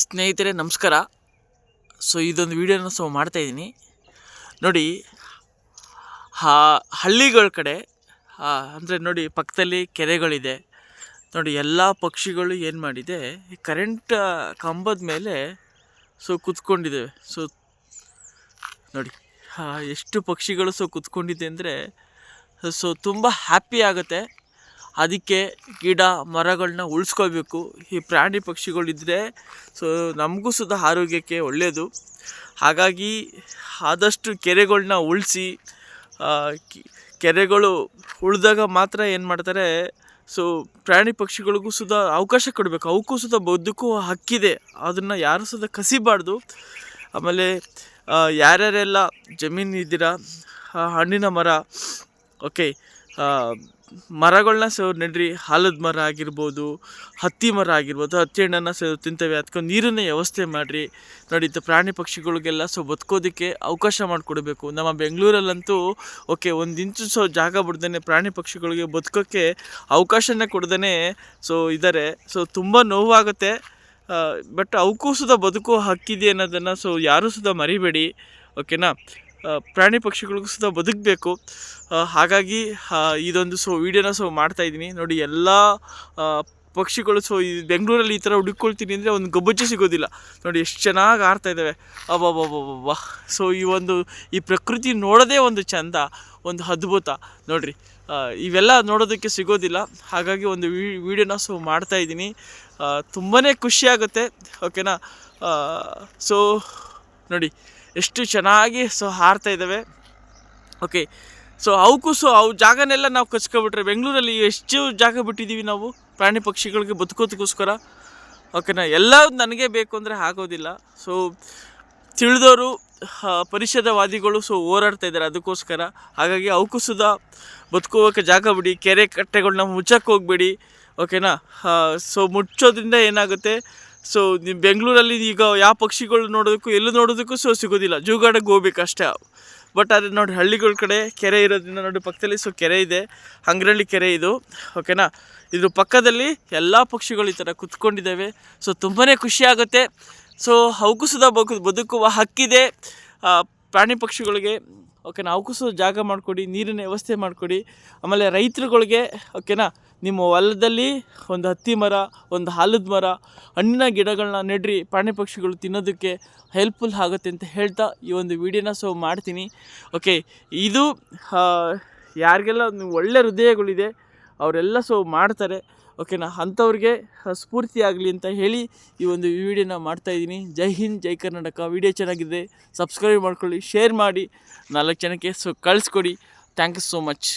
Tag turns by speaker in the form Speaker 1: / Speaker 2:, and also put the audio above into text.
Speaker 1: ಸ್ನೇಹಿತರೆ, ನಮಸ್ಕಾರ. ಸೊ ಇದೊಂದು ವೀಡಿಯೋನ ಸೊ ಮಾಡ್ತಾಯಿದ್ದೀನಿ ನೋಡಿ ಹಾ ಹಳ್ಳಿಗಳ ಕಡೆ ಅಂದರೆ ನೋಡಿ, ಪಕ್ಕದಲ್ಲಿ ಕೆರೆಗಳಿದೆ. ನೋಡಿ, ಎಲ್ಲ ಪಕ್ಷಿಗಳು ಏನು ಮಾಡಿದೆ, ಕರೆಂಟ್ ಕಂಬದ ಮೇಲೆ, ಸೊ, ಕುತ್ಕೊಂಡಿದ್ದೇವೆ. ಸೊ ನೋಡಿ ಎಷ್ಟು ಪಕ್ಷಿಗಳು ಸೊ, ಕೂತ್ಕೊಂಡಿದೆ ಅಂದರೆ, ಸೊ, ತುಂಬ ಹ್ಯಾಪಿ ಆಗುತ್ತೆ. ಅದಕ್ಕೆ ಗಿಡ ಮರಗಳನ್ನ ಉಳಿಸ್ಕೋಬೇಕು ಈ ಪ್ರಾಣಿ ಪಕ್ಷಿಗಳಿದ್ದರೆ ಸೊ ನಮಗೂ ಸುದ ಆರೋಗ್ಯಕ್ಕೆ ಒಳ್ಳೆಯದು ಹಾಗಾಗಿ ಆದಷ್ಟು ಕೆರೆಗಳನ್ನ ಉಳಿಸಿ ಕೆರೆಗಳು ಉಳಿದಾಗ ಮಾತ್ರ ಏನು ಮಾಡ್ತಾರೆ, ಸೊ ಪ್ರಾಣಿ ಪಕ್ಷಿಗಳಿಗೂ ಸುದ ಅವಕಾಶ ಕೊಡಬೇಕು. ಅವಕ್ಕೂ ಸುದ ಬದುಕು ಹಕ್ಕಿದೆ. ಅದನ್ನು ಯಾರು ಸುದ ಕಸಿಬಾರ್ದು. ಆಮೇಲೆ ಯಾರ್ಯಾರೆಲ್ಲ ಜಮೀನು ಇದ್ದೀರಾ ಹಣ್ಣಿನ ಮರ, ಓಕೆ ಮರಗಳನ್ನ ಸೊ ನೆಡ್ರಿ ಆಲದ ಮರ ಆಗಿರ್ಬೋದು, ಹತ್ತಿ ಮರ ಆಗಿರ್ಬೋದು ಹತ್ತಿ ಹಣ್ಣನ್ನು ಸೊ ತಿಂತವೆ. ಅದಕ್ಕೆ ನೀರನ್ನ ವ್ಯವಸ್ಥೆ ಮಾಡಿರಿ. ನೋಡಿ ಪ್ರಾಣಿ ಪಕ್ಷಿಗಳಿಗೆಲ್ಲ ಸೊ ಬದುಕೋದಕ್ಕೆ ಅವಕಾಶ ಮಾಡಿಕೊಡ್ಬೇಕು. ನಮ್ಮ ಬೆಂಗಳೂರಲ್ಲಂತೂ, ಓಕೆ, ಒಂದು ಇಂಚು ಸೊ ಜಾಗ ಬಿಡ್ದೇ ಪ್ರಾಣಿ ಪಕ್ಷಿಗಳಿಗೆ ಬದುಕೋಕ್ಕೆ ಅವಕಾಶನೇ ಕೊಡ್ದೇ ಸೊ ಇದ್ದಾರೆ ಸೊ ತುಂಬ ನೋವಾಗುತ್ತೆ. ಬಟ್ ಅವಕ್ಕೂ ಸುದ ಬದುಕು ಹಕ್ಕಿದೆ ಅನ್ನೋದನ್ನು ಸೊ ಯಾರೂ ಸುದ ಮರಿಬೇಡಿ. ಓಕೆನಾ? ಪ್ರಾಣಿ ಪಕ್ಷಿಗಳಿಗೂ ಸುತ್ತ ಬದುಕಬೇಕು. ಹಾಗಾಗಿ ಇದೊಂದು ಸೊ ವೀಡಿಯೋನ ಸೊ ಮಾಡ್ತಾಯಿದ್ದೀನಿ ನೋಡಿ, ಎಲ್ಲ ಪಕ್ಷಿಗಳು ಸೊ ಈ ಬೆಂಗಳೂರಲ್ಲಿ ಈ ಥರ ಹುಡುಕೊಳ್ತೀನಿ ಅಂದರೆ ಒಂದು ಗೊಬ್ಬಚ್ಚು ಸಿಗೋದಿಲ್ಲ. ನೋಡಿ, ಎಷ್ಟು ಚೆನ್ನಾಗಿ ಆಡ್ತಾ ಇದ್ದಾವೆ ಅಬ್ಬಬ್ಬಬ್ಬಬ್ಬ. ಸೊ, ಈ ಒಂದು, ಈ ಪ್ರಕೃತಿ ನೋಡೋದೇ ಒಂದು ಚಂದ, ಒಂದು ಅದ್ಭುತ. ನೋಡಿರಿ ಇವೆಲ್ಲ ನೋಡೋದಕ್ಕೆ ಸಿಗೋದಿಲ್ಲ. ಹಾಗಾಗಿ ಒಂದು ವೀಡಿಯೋನ ಸೊ ಮಾಡ್ತಾ ಇದ್ದೀನಿ. ತುಂಬಾ ಖುಷಿಯಾಗುತ್ತೆ ಓಕೆನಾ? ಸೊ, ನೋಡಿ ಎಷ್ಟು ಚೆನ್ನಾಗಿ ಸೊ ಹಾರ್ತಾ ಇದ್ದಾವೆ ಓಕೆ ಸೊ ಅವಕ್ಕೂ ಸೊ ಅವು ಜಾಗನೆಲ್ಲ ನಾವು ಕಚ್ಕೊಬಿಟ್ರೆ ಬೆಂಗಳೂರಲ್ಲಿ ಎಷ್ಟು ಜಾಗ ಬಿಟ್ಟಿದ್ದೀವಿ ನಾವು. ಪ್ರಾಣಿ ಪಕ್ಷಿಗಳಿಗೆ ಬದುಕೋದಕ್ಕೋಸ್ಕರ. ಓಕೆನಾ ಎಲ್ಲ ನನಗೆ ಬೇಕು ಅಂದರೆ ಆಗೋದಿಲ್ಲ. ಸೊ ತಿಳಿದವರು ಪರಿಷದವಾದಿಗಳು ಸೊ ಹೋರಾಡ್ತಾ ಇದ್ದಾರೆ ಅದಕ್ಕೋಸ್ಕರ. ಹಾಗಾಗಿ ಅವಕ್ಕೂ ಸುದ ಬದುಕೋಕೆ ಜಾಗ ಬಿಡಿ, ಕೆರೆ ಕಟ್ಟೆಗಳನ್ನ ಮುಚ್ಚಕ್ಕೆ ಹೋಗ್ಬೇಡಿ. ಓಕೆನಾ ಸೊ ಮುಚ್ಚೋದ್ರಿಂದ ಏನಾಗುತ್ತೆ? ಸೊ ನೀವು ಬೆಂಗಳೂರಲ್ಲಿ ಈಗ ಯಾವ ಪಕ್ಷಿಗಳು ನೋಡೋದಕ್ಕೂ, ಎಲ್ಲೂ ನೋಡೋದಕ್ಕೂ ಸೊ ಸಿಗೋದಿಲ್ಲ. ಜೂಗಾಡಕ್ಕೆ ಹೋಗ್ಬೇಕಷ್ಟೇ ಬಟ್ ಆದರೆ ನೋಡಿ, ಹಳ್ಳಿಗಳ ಕಡೆ ಕೆರೆ ಇರೋದ್ರಿಂದ ನೋಡಿ, ಪಕ್ಕದಲ್ಲಿ ಸೊ ಕೆರೆ ಇದೆ. ಹಂಗ್ರಳ್ಳಿ ಕೆರೆ ಇದು. ಓಕೆನಾ ಇದ್ರ ಪಕ್ಕದಲ್ಲಿ ಎಲ್ಲ ಪಕ್ಷಿಗಳು ಈ ಥರ ಕುತ್ಕೊಂಡಿದ್ದಾವೆ. ಸೊ ತುಂಬಾ ಖುಷಿ ಆಗುತ್ತೆ. ಸೊ ಅವಕ್ಕೂ ಬದುಕು, ಬದುಕುವ ಹಕ್ಕಿದೆ. ಪ್ರಾಣಿ ಪಕ್ಷಿಗಳಿಗೆ. ಓಕೆನಾ ಅವಕಾಶ ಜಾಗ ಮಾಡಿಕೊಡಿ, ನೀರಿನ ವ್ಯವಸ್ಥೆ ಮಾಡಿಕೊಡಿ. ಆಮೇಲೆ ರೈತರುಗಳಿಗೆ, ಓಕೆನಾ, ನಿಮ್ಮ ಹೊಲದಲ್ಲಿ ಒಂದು ಹತ್ತಿ ಮರ, ಒಂದು ಹಾಲದ ಮರ, ಹಣ್ಣಿನ ಗಿಡಗಳನ್ನ ನೆಡ್ರಿ, ಪ್ರಾಣಿ ಪಕ್ಷಿಗಳು ತಿನ್ನೋದಕ್ಕೆ ಹೆಲ್ಪ್ಫುಲ್ ಆಗುತ್ತೆ ಅಂತ ಹೇಳ್ತಾ ಈ ಒಂದು ವಿಡಿಯೋನ ಸೊ ಮಾಡ್ತೀನಿ. ಓಕೆ, ಇದು ಯಾರಿಗೆಲ್ಲ ಒಳ್ಳೆ ಹೃದಯಗಳಿದೆ, ಅವರೆಲ್ಲ ಸೊ ಮಾಡ್ತಾರೆ. ಓಕೆನಾ ಅಂಥವ್ರಿಗೆ ಸ್ಫೂರ್ತಿ ಆಗಲಿ ಅಂತ ಹೇಳಿ ಈ ಒಂದು ವಿಡಿಯೋನ ಮಾಡ್ತಾಯಿದ್ದೀನಿ ಜೈ ಹಿಂದ್, ಜೈ ಕರ್ನಾಟಕ. ವಿಡಿಯೋ ಚೆನ್ನಾಗಿದೆ ಸಬ್ಸ್ಕ್ರೈಬ್ ಮಾಡ್ಕೊಳ್ಳಿ ಶೇರ್ ಮಾಡಿ. ನಾಲ್ಕು ಜನಕ್ಕೆ ಸೊ ಕಳಿಸ್ಕೊಡಿ. Thank you so much